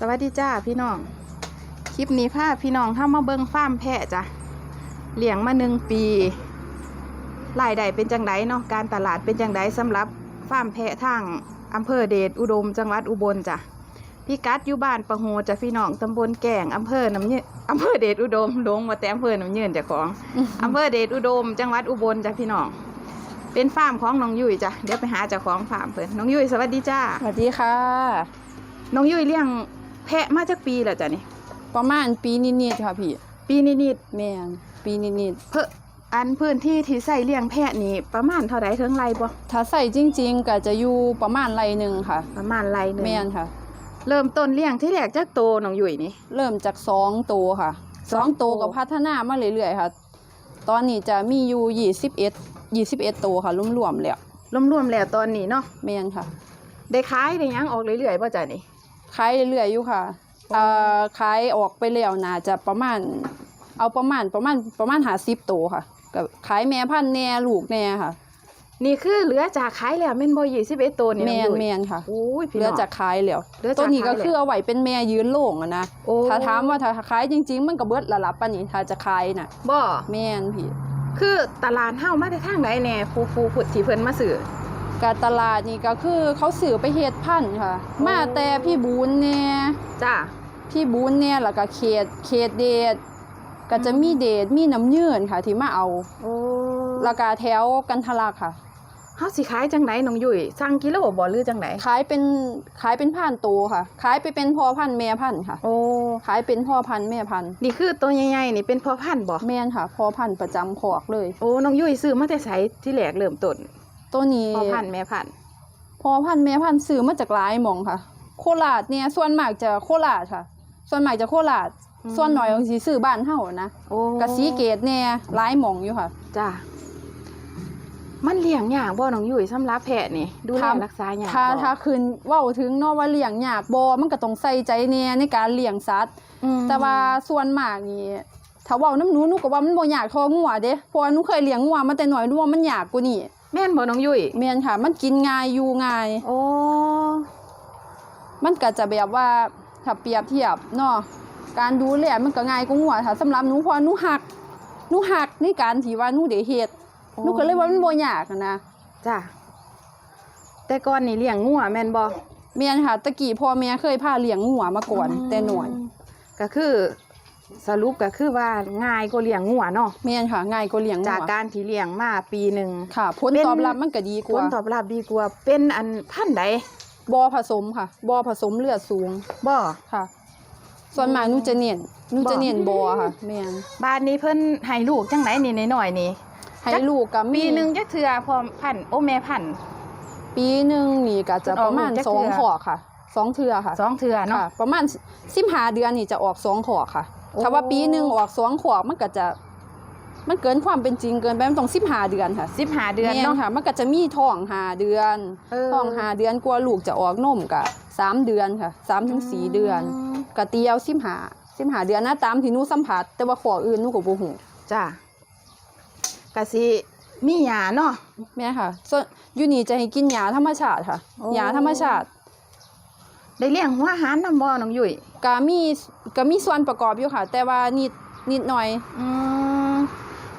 สวัสดีจ้าพี่น้อง คลิปนี้พาพี่น้องเข้ามาเบิ้งฟาร์มแพะจ้ะเลี้ยงมาหนึ่งปีรายได้เป็นจังไดเนาะการตลาดเป็นจังไดสำหรับฟาร์มแพะทางอำเภอเดชอุดม จังหวัดอุบลจ้ะพี่กัดอยู่บ้านประโหจ้ะพี่น้องตำบลแก่งอำเภอน้ำเยืนอำเภอเดชอุดมลงมาแต่อำเภอน้ำเยืนจ้ะของอำเภอเดชอุดม จังหวัดอุบลจ้ะพี่น้องเป็นฟาร์มของน้องยุ้ยจ้ะเดี๋ยวไปหาเจ้าของฟาร์มเพิ่นน้องยุ้ยสวัสดีจ้าสวัสดีค่ะน้องยุ้ยเลี้ยง แพะมาจากปีแล้วจ้ะนี่ ประมาณปีนิดๆค่ะพี่ ปีนิดแม่นปีนิดๆเพื่ออันพื้นที่ที่ใส่เลี้ยงแพะนี่ประมาณเท่าไดเทิงไรบ่ๆถ้าใส่จริง ๆ ก็จะอยู่ประมาณไรหนึ่งค่ะ ประมาณไรหนึงแม่นค่ะ เริ่มต้นเลี้ยงที่แรกจากโตน้องยุ้ยนี่ เริ่มจากสองตัวค่ะสสอองงตัตัววกับพัฒนามาเรื่อยๆค่ะ ตอนนี้จะมีอยู่ยี่สิบเอ็ดยี่สิบเอ็ดตัวค่ะรวมๆแล้วรวมๆแล้วตอนนี้เนาะแม่นค่ะ ได้ขายได้หยังออกเรื่อยๆบ่จ้ะนี่ ขายเรื่อยๆอยู่ค่ะเอ่อขายออกไปแล้วน่าจะประมาณ เอาประมาณประมาณประมาณหาสิบตัวค่ะก็ขายแม่พันธุ์แน่ลูกแน่ค่ะ นี่คือเหลือจากขายแล้วแม่นบ่21ตัวนี่แมน้องนยุ้ยแมนค่ะ โอ้ยพี่เหลือน้อง จากขายแล้วเหลือจากตัวนี้ก็ขายแล้วคือเอาไว้เป็นแม่ยืนโล่งอะนะโอ้ ถ้าถามว่าถ้าขายจริง ๆ มันก็เบิดละลับปานนี้ถ้าจะขายน่ะ บ่ แม่นพี่ คือตลาดเฮามาได้ทางไหนแน่ฟูฟูพุดที่เพิ่นมาซื้อ การตลาดนี่ก็คือเขาสื่อไปเฮ็ดพันธุ์ค่ะโอ้มาแต่พี่บูนเนี่ยจ้าพี่บูนเนี่ยแล้วก็เขตเขตเดชก็จะมีเดชมีน้ำยืนค่ะ ที่มาเอาโอ้แล้วก็แถวกันทะลักค่ะเฮาสิขายจังไหนน้องยุ้ยสั่งกิโลบ่หรือจังไหนขายเป็นขายเป็นพันตัวค่ะ ขายไปเป็นพ่อพันธุ์แม่พันธุ์ค่ะ โอ้ขายเป็นพ่อพันธุ์แม่พันธุ์นี่คือตัวใหญ่ๆนี่เป็นพ่อพันธุ์บ่แม่นค่ะพ่อพันธุ์ประจำขอกเลย โอ้น้องยุ้ยซื้อมาแต่ไสที่แรกเริ่มต้น ตัวนี้พ่อพันธุ์แม่พันธุ์พอพันธุ์แม่พันธุ์ซื้อมาจากหลายหมองค่ะ โคราชเนี่ยส่วนมากจะโคราชค่ะ ส่วนมากจะโคราชส่วนหน่อยสิซื้อบ้านเฮานะโอ้กะสีเกตเนี่ยหลายหมองอยู่ค่ะจ้ามันเลี้ยงยากบ่น้องยุ้ยสำหรับแพะนี่ดูแลครับรักษายากถ้าบ่ถ้าคืนเว้าถึงเนาะว่าเลี้ยงยากบ่มันก็ต้องใส่ใจแน่ในการเลี้ยงสัตว์อืมแต่ว่าส่วนมากนี่ถ้าเว้าน้ำหนูหนูก็ว่ามันบ่ยากเทองัวเด้เพราะว่าหนูเคยเลี้ยงงัวมาแต่น้อยหนูว่ามันยากกว่านี้ แม่นบ่น้องยุ้ยแม่นค่ะ มันกินง่ายอยู่ง่าย โอ้มันก็จะแบบว่าถ้าเปรียบเทียบเนาะการดูแลมันก็ง่ายกว่างัวถ้าสำหรับหนูเพอหนูหักหนูหักในการที่ว่าหนูได้เฮ็ดหนูก็เลยว่ามันบ่ยากอะนะจ้าแต่ก่อนนี่เลี้ยงงัวแม่นบ่แม่นค่ะตะกี้พ่อแม่เคยพาเลี้ยงงัวมาก่อนแต่น้อยก็คือ สรุปก็คือว่าง่ายกว่าเลี้ยงงัวเนาะแม่นค่ะ ง่ายกว่าเลี้ยงงัจากวการที่เลี้ยงมาปีหนึ่งค่ะผลเป็นตอบรับมันก็ดีกผลว่าตอบรับดีกว่าเป็นอันพันธุ์ใดบ่ผสมค่ะบ่ผสมเลือดสูงบ่ค่ะ ส่วนมากหนูจะเน้นหนูจะเน้นบ่ค่ะแม่นบ้านนี้เพิ่นให้ลูกจังไหนนี่น้อยๆนี่ให้ลูกก็มีปีหนึ่งจักเทื่อพอพันธุ์โอ้แม่พันธุ์ปีหนึงนี่ก็จะประมาณเพิ่นออกลูกจักสองเทื่อขอกค่ะสองเทื่อค่ะสองเทื่อเนาะค่ะประมาณสิบหาเดือนนี่จะออกสองขอกค่ะโอ้ ถ้าว่าปีหนึ่งออกสองขอกมันก็จะ มันเกินความเป็นจริงเกินไปมันต้องสิบหาเดือนค่ะสิบห้าเดือนแม่เนาะค่ะมันก็จะมีท้องหาเดือนเออท้องหาเดือนกว่าลูกจะออกนมกะสามเดือนค่ะสามถึงสี่เดือนมกะเตียวสิบหาสิบหาเดือนนะตามที่หนูสัมผัส แต่ว่าขออื่นหนูก็บ่ฮู้จ้ะกะสิมีหยาเนาะแม่ค่ะส่วนอยู่นี่จะให้กินยาธรรมชาติค่ะโอ้ยาธรรมชาติ ได้เลี้ยงหัวอาหารนำบ่น้องยุ้ยก็มี ก็มีส่วนประกอบอยู่ค่ะ แต่ว่านิดนิดหน่อยอืม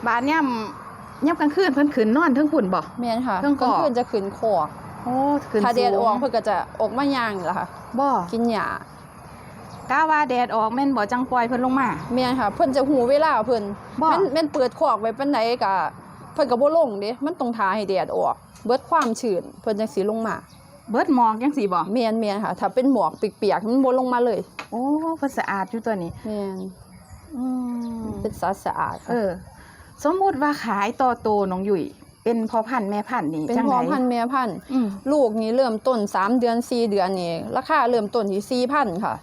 บ้านย่ำย่ำกลางคืนเพิ่นขึ้นนอนเทั้งฝุ่นบ่ แม่นค่ะเครื่องกรอก ลางคืนจะขึ้นคอกโอ้ขึ้นถ้าแดดสูออกเพิ่นก็จะออกมาย่างนี่แหละค่ะ บ่กินหญ้ากะว่าแดดออกแม่นบ่จังปล่อยเพิ่นลงมา แม่นค่ะ เพิ่นจะหูเวลาเพิ่นบ่ แม่นแม่นเปิดคอกไว้ปานใดก็เพิ่นก็บ่ลงเด้มันต้องทาให้แดดออก เบิดความชื้นเพิ่นจังสิลงมา เบิดหมอกจังซี่บ่ แม่นแม่นค่ะ ถ้าเป็นหมอกเปียกๆมันบ่ลงมาเลย โอ้เพิ่นสะอาดอยู่ตัวนี้แม่นอืมเป็นสัตว์สะอาดเออ สมมุติว่าขายต่อโตน้องยุ้ยเป็นพ่อพันธุ์แม่พันธุ์นี่เป็นจังพ่ไดอพันธุ์แม่พันธุ์อืมลูกนี่เริ่มต้น3เดือน4เดือนนี่ราคาเริ่มต้นที่4,000ค่ะ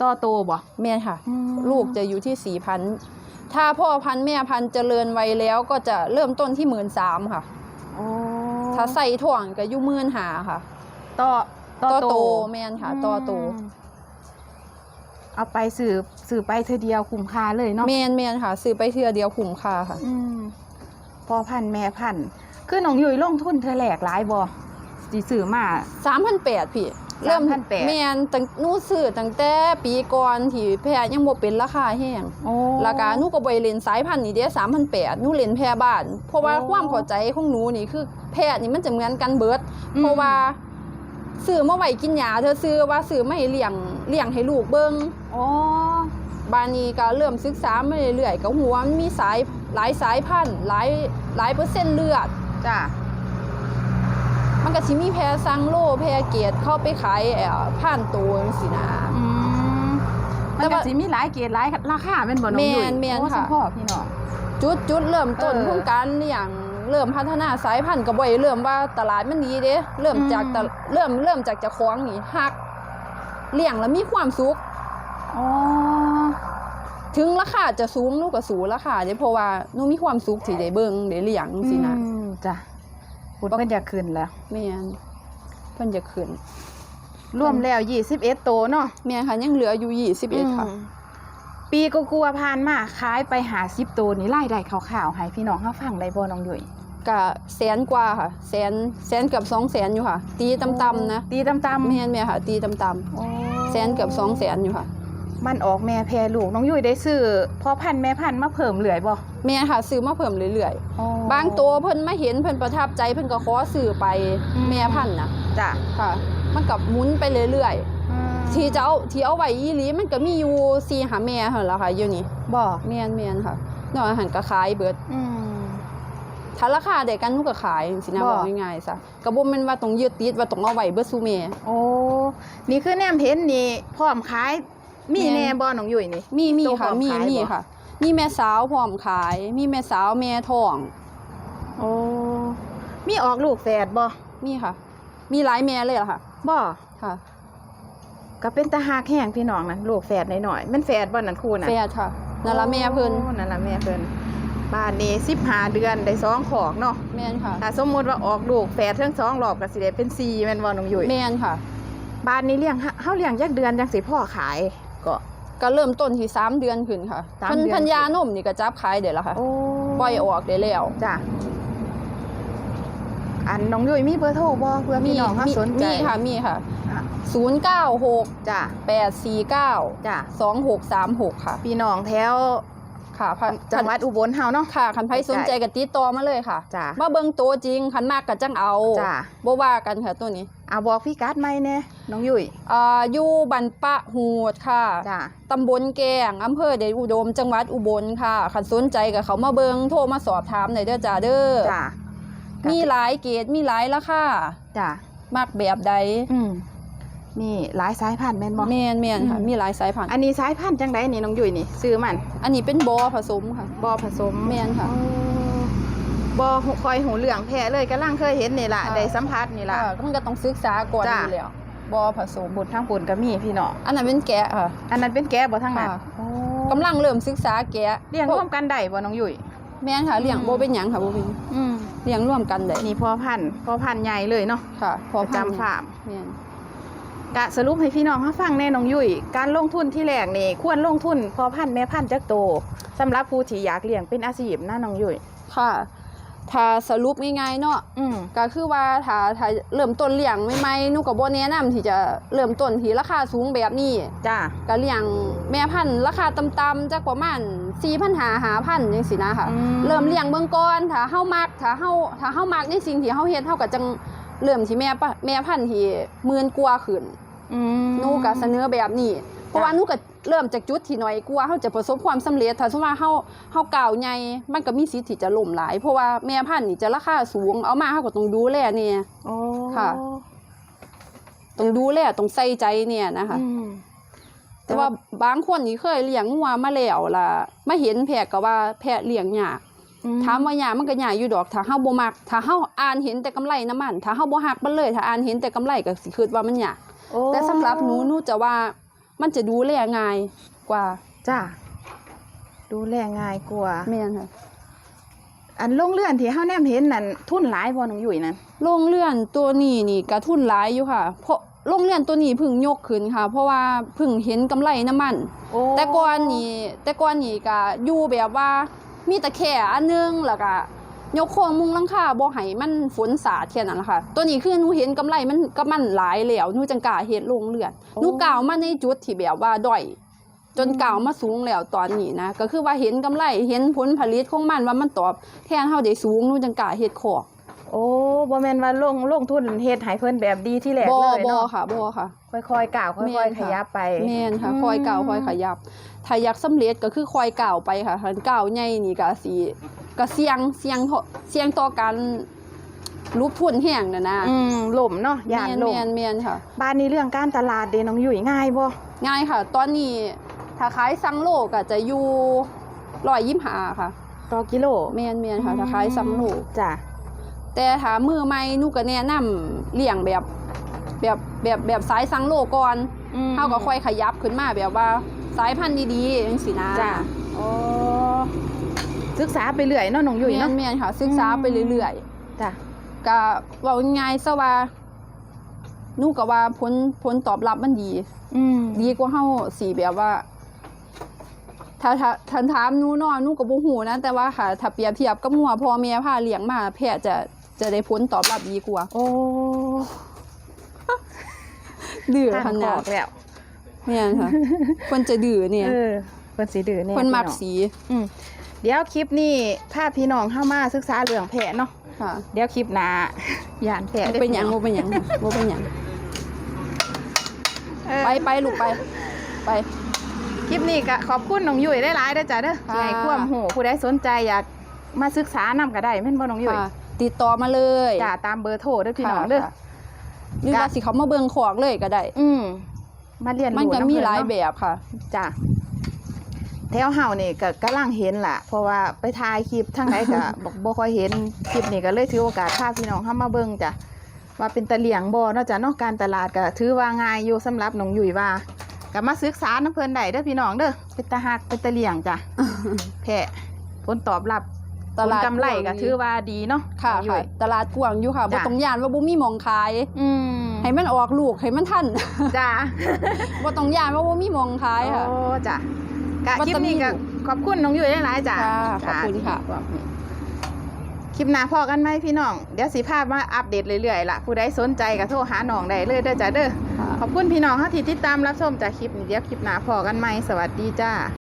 ต่อโตบ่แม่นค่ะ อืมลูกจะอยู่ที่4,000ถ้าพ่อพันธุ์แม่พันธุ์เจริญวัยแล้วก็จะเริ่มต้นที่13,000ค่ะ โอ้ถ้าใส่ถ่วงก็อยู่หมื่นหาค่ะ ต่อต่อต่อโตโต แม่นค่ะต่อโต ม เอาไปสืบสืบไปเธอเดียวคุ้มค่าเลยเนาะแม่นแม่นค่ะ ซื้อไปเทื่อเดียวคุ้มค่าค่ะ อืมพ่อพันธุ์แม่พันธุ์คือน้องยุ้ยลงทุนเธอแหลกหลายบ่สิซื้อมา3,800พี่ เริ่ม3,800 แม่นตั้งหนูซื้อตั้งแต่ปีก่อนที่แพะยังบ่เป็นราคาแห้งโอ้แล้วก็หนูก็บ่ได้เล่นสายพันธุ์นี่เด้3,800หนูเล่นแพะบ้าน เพราะว่าโอ้ความเข้าใจของหนูนี่คือแพะนี่มันจะเหมือนกันเบิด อืม เพราะว่า ซื้อมาไว้กินหญ้าเธอซื้อว่าซื้อมาให้เลี้ยงเลี้ยงให้ลูกเบิ่งโอ้บานนี้ก็เริ่มศึกษามาเรื่อยๆก็หัวามันมีสายหลายสายพันธุ์หลายหลายเปอร์เซ็นต์เลือดจ้ะมันก็สิมีแพรซังโลแพรเกตเข้าไปขายเอ่อผ่านตัวจังซี่นะอืมแต่มันก็ว่าสิมีหลายเกรดหลายราคาแม่นบ่น้องยุ้ยแม่นแม่นโอ้ค่ะสมพ่อพี่น้องจุดจุดเริ่มต้นเออของการเลี้ยง เริ่มพัฒนาสายพันธุ์ก็บ่ได้เริ่มว่าตลาดมันดีเด้เริ่มอืมจากตะเริ่มเริ่มจากเจ้าของนี่ฮักเลี้ยงแล้วมีความสุขอ๋อถึงราคาจะสูงหนูก็สูงราคาเด้เพราะว่าหนูมีความสุขที่ได้เบิ่งได้เลี้ยงจังซี่นะอืมจ้ะพูดเพิ่นอยากขึ้นแล้วแม่นเพิ่นจะขึ้นรวมแล้ว21โตวเนาะแม่ค่ะยังเหลืออยู่21ค่ะอืม ปีก็กลัวาๆผ่านมาขายไปหา10ตัวนี่รายได้คร่าวๆให้พี่น้องเฮาฟังได้บ่น้องยุ้ยก็แสนกว่าค่ะแสนแสนเกือบสองแสนอยู่ค่ะ ตีต่ำๆนะตีต่ำๆแม่นแม่ค่ะ ตีต่ำๆแสนเกือบสองแสนอยู่ค่ะ มันออกแม่แพรลูกน้องยุ้ยได้ซื้อพ่อพันธุ์แม่พันธุ์มาเพิ่มเหลือยบ่แม่ค่ะซื้อมาเพิ่มเรื่อยๆบางตัวเพิ่นมาเห็นเพิ่นประทับใจเพิ่นก็ขอซื้อไปอืมแม่พันธุ์น่ะจ้ะค่ะ มันกับหมุนไปเรื่อยๆ ที่จะเอาที่เอาไว้อีหลีมันก็มีอยู่สี่หาแม่หั่นล่ะค่ะอยู่นี่บ่แม่นแม่นค่ะนอกอาหารก็ขายเบิดอืมถ้าราคาเดียวกันหนูก็ขายจังซี่นะบ่ บอกง่ายๆซะก็บ่แม่นว่าต้องยึดติดว่าต้องเอาไว้เบิดซุแม่ โอ้นี่คือแนมเห็นนี่พร้อมขายมีแม่นแน่บ่น้องยุ้ยนี่ มีมีตัวค่ะ พร้อมมีขายมีบ่ค่ะ มีแม่สาวพร้อมขาย มีแม่สาวแม่ท้อง โอ้มีออกลูกแฝดบ่มีค่ะ มีหลายแม่เลยล่ะค่ะ บ่ค่ะ ก็เป็นตาหากแห้งพี่น้องนั่นลูกแฝดหน่อยๆมันแฝดบ่นั่นคู่น่ะแฟดค่ะนั่นละแม่เพิ่นโอ้นั่นละแม่เพิ่นบ้านนี้15เดือนได้สองขอกเนาะแม่นค่ะถ้าสมมุติว่าออกลูกแฝดทั้งสองรอบก็สิได้เป็น4แม่นบ่น้องยุ้ยแม่นค่ะ บ้านนี้เลี้ยงเฮาเฮาเลี้ยงจักเดือนจังสิพ่อขายก็ ก็เริ่มต้นที่สามเดือนขึ้นค่ะสามเพิ่นเดือน เพันยานมนี่ก็จับขายเดี๋ยวละค่ะ โอ้ปล่อยออกได้แล้ว จ้ะอันน้องยุ้ยมีเบอร์โทรบ่เพื่อพี่น้องเขามีสนใจมีค่ะมีค่ะ อะ096จ้ะ849จ้ะ2636ค่ะ พี่น้องแถวค่ะพันจังหวัดอุบลเฮาเนาะค่ะคันไผสนใจก็ติดต่อมาเลยค่ะจ้ะมาเบิ่งตัวจริงคันมากก็จังเอาจ้ะบ่ว่ากันค่ะตัวนี้อะบอกพี่กัดไหมแน่น้องยุ้ยอ่าอยู่บันปะหูดค่ะจ้ะตำบลแกงอำเภอเดชอุดม จังหวัดอุบลค่ะคันสนใจก็เขามาเบิงโทรมาสอบถามหน่อยเด้อจ้าเด้อจ้ะมีหลายเกรดมีหลายราคาจ้ะมักแบบใดอืม มีหลายสายพันธุ์แม่นบ่ แม่นแม่นค่ะ อืม มีหลายสายพันธุ์อันนี้สายพันธุ์จังไดนี่น้องยุ้ยนี่ซื้อมันอันนี้เป็นบอผสมค่ะบ่ผสมแม่นค่ะโอ้บ่หูคอยหูเหลืองแพ้เลยกำลังเคยเห็นนี่ล่ะค่ะ ได้สัมผัสนี่ล่ะอ่ามันก็ต้องศึกษาก่อนจ้ะ อยู่แล้วบอผสม บุญทางปุ่นก็มีพี่น้องอันนั้นเป็นแกะค่ะอันนั้นเป็นแก้บ่ทั้งนั้นค่ะโอ้กำลังเริ่มศึกษาแกะเลี้ยงร่วมกันได้บ่น้องยุ้ย แม่นค่ะเลี้ยงอืม โบเป็นหยังค่ะโบเป็นหยังอืมเลี้ยงร่วมกันได้นี่พอพันธุ์พอพันธุ์ใหญ่เลยเนาะค่ะพอประพันธุ์จำฟาร์ม แม่น กะสรุปให้พี่น้องเขาฟังแน่น้องยุ้ยการลงทุนที่แรกนี่ควรลงทุนพอพันธุ์แม่พันธุ์จักโตสำหรับผู้ที่อยากเลี้ยงเป็นอาชีพนะน้องยุ้ยค่ะถ้าสรุปง่ายๆเนาะอืมก็คือว่าถ้าถ้าเริ่มต้นเลี้ยงใหม่ๆหนูก็บ่แนะนำที่จะเริ่มต้นที่ราคาสูงแบบนี้จ้าก็เลี้ยงแม่พันธุ์ราคาต่ำๆจักประมาณ4,500 5,000จังซี่นะค่ะอืมเริ่มเลี้ยงเบิ่งก่อนถ้าเฮามักถ้าเฮาถ้าเฮามักในสิ่งที่เฮาเฮ็ดเฮาก็จัง เริ่มที่แม่ปะแม่พันธุ์ที่หมื่นกว่าขึ้นอืม หนูก็เสนอแบบนี้ เพราะว่าหนูก็เริ่มจากจุดที่น้อยกว่าเฮาจะประสบความสำเร็จถ้าสมมุติว่าเฮาเฮาก้าวใหญ่มันก็มีสิทธิ์ที่จะล่มหลาย เพราะว่าแม่พันธุ์นี่จะราคาสูงเอามาเฮาก็ต้องดูแลเนี่ย โอ้ค่ะ ต้องดูแลต้องใส่ใจเนี่ยนะคะ อืม แต่ว่าบางคนนี่เคยเลี้ยงงัวมาแล้วล่ะมาเห็นแพะก็ว่าแพะเลี้ยงยากอื ถามว่ายากมันก็ยากอยู่ดอกถ้าเฮาบ่มักถ้าเฮาอ่านเห็นแต่กำไรน้ำมันถ้าเฮาบ่ฮักมันเลย ถ้าอ่านเห็นแต่กำไรก็สิคิดว่ามันยากโอ้แต่สำหรับหนูหนูจะว่ามันจะดูแลง่ายกว่าจ้าดูแลง่ายกว่าแม่นค่ะอันลงเลื่อนที่เฮาแนมเห็นนั่นทุนหลายบ่น้องยุ้ยนั่นโรงเรือนตัวนี้นี่กระทุนหลายอยู่ค่ะ เพราะโรงเรือนตัวนี้เพิ่งยกขึ้นค่ะ เพราะว่าเพิ่งเห็นกำไรน้ำมันโอ้แต่ก่อนนี่แต่ก่อนนี่ก็อยู่แบบว่า มีตะแคร่อันนึงแล้วก็ยกโครงมุงลังคาบ่ให้มันฝนสาดแค่นั้นล่ะค่ะ ตัวนี้คือหนูเห็นกำไรมันก็มันหลายแล้วหนูจังกล้าเฮ็ดลงเลือนหนูกล่าวมาในจุดที่แบบว่าด้อยจนกล่าวมาสูงแล้วตอนนี้นะ ก็คือว่าเห็นกำไรเห็นผลผลิตของมันว่ามันตอบแทนเฮาได้สูงหนูจังกล้าเฮ็ดขอก โอ้บ่แม่นว่าลงลงทุนเฮ็ดให้เพิ่นแบบดีที่แรกบ่เลยบ่เนาะค่ะบ่ค่ะ ค่อยๆก้าวค่แม่อยนๆขค่ะยับไปแม่นค่ะอืมคอยก่าวคอยขยับถ้าอยากสำเร็จก็คือคอยก่าวไปค่ะคันก่าวใหญ่นี่ก็สิก็เสี่ยงเสี่ยงเท่าเสี่ยงต่อการรูปทุนแห้งน่ะนะอืมล่มเนาะย่านแม่นล่มแม่นแม่นค่ะ บ้านนี้เรื่องการตลาดเด้น้องยุ่ยง่ายบ่ง่ายค่ะ ตอนนี้ถ้าขายซังโลก็จะอยู่ร้อยยิหาค่ะ ต่อกิโลแม่นแม่นค่ะถ้าขายซังโลจ้ะ แต่ถ้ามือใหม่หนูก็แนะนำเลี้ยงแบบแบบแบบแบบสายซังโลก่อนอืมเฮาก็ค่อยขยับขึ้นมาแบบว่าสายพันธุ์ดีๆจังซี่นะจ้ะโอ้ศึกษาไปเรื่อยเนาะน้องยุ่ยแม่เนาะนแม่นค่ะ ศึกษาไปเรื่อยจ้ะๆก็เว้าง่ายๆซะว่าหนูก็ว่าผลผลตอบรับมันดีอืมดีกว่าเฮาสิแบบว่า ถ้าถ้าถ้าถามหนูเนาะหนูก็บ่ฮู้นะ แต่ว่าค่ะ ถ้าเปรียบเทียบกับงัวพ่อแม่พาเลี้ยงมาแพทย์จะ จะได้ผลตอบรับดีกว่า โอ้ดื้อทาขงกนาอดกแล้วแม่นค่ะคนจะดื้อเนี่ยเออเพิ่นสิดื้อแน่คนมักพี่องสี อืมเดี๋ยวคลิปนี้พาพี่น้องเข้ามาศึกษาเรื่องแพะเนาะค่ะเดี๋ยวคลิปหน้าย่านแพะบ่ด้อเป็นหยังพี่บ่เป็นหยังค่ะบ่เป็นหยังเออไปไปลูกไป ไป คลิปนี้ก็ขอบคุณน้องยุ้ยหลายๆเด้อจ้ะเด้อค่ะที่ให้ความรู้ผู้ใดสนใจอยากมาศึกษานำก็ได้แม่นบ่น้องยุ้ยค่ะ ติดต่อมาเลยจ้าตามเบอร์โทรเด้อพี่น้องค่ะเด้อค่ะหรือว่าสิเขามาเบิ่งของเลยก็ได้อืมมาเรียนรู้มันก็มีำเพิ่หลายเนะแบบค่ะจ้ะแถวเฮานี่ก็กำลังเห็นล่ะ เพราะว่าไปถ่ายคลิปทางไหนก็บอกบ่ค่อยเห็นคลิปนี้ก็เลยถือโอกาสพาพี่น้องเข้ามาเบิ่งจ้ะว่าเป็นตะเลียงบ่เนาะจ้ะเนาะการตลาดก็ถือว่าง่ายอยู่สำหรับน้องยุ้ยว่าก็มาศึกษาน้ำเพิ่นได้เด้อพี่น้องเด้อเป็นตาหักเป็นตะเลียงจ้ะแพะผลตอบรับ ตลาดผกำไรก็ถือว่าดีเนาะค่ะน้องยุ้ค่ะยตลาดกว้างอยู่ค่ะบ่จ้ะต้องย่านว่าบ่มีหมองขายอืมให้มันออกลูกให้มันทันจ้ะบ่ต้องย่านว่าบ่มีหมองขายค่ะโอ้จ้ะกะว่าคลิปจะมีนี้ก็อยู่ขอบคุณน้องยุ้ยหลายๆจ้ะค่ะขอบคุณค่ะจ้คลิปหน้าพอกันไหมพี่น้อง เดี๋ยวสิภาพมาอัปเดตเรื่อยๆล่ะ ผู้ใดสนใจก็โทรหาน้องได้เลยเด้อจ้ะเด้อค่ะขอบคุณพี่น้องที่ติดตามรับชมจากคลิปนี้เดี๋ยวคลิปหน้าพอกันไหมสวัสดีจ้า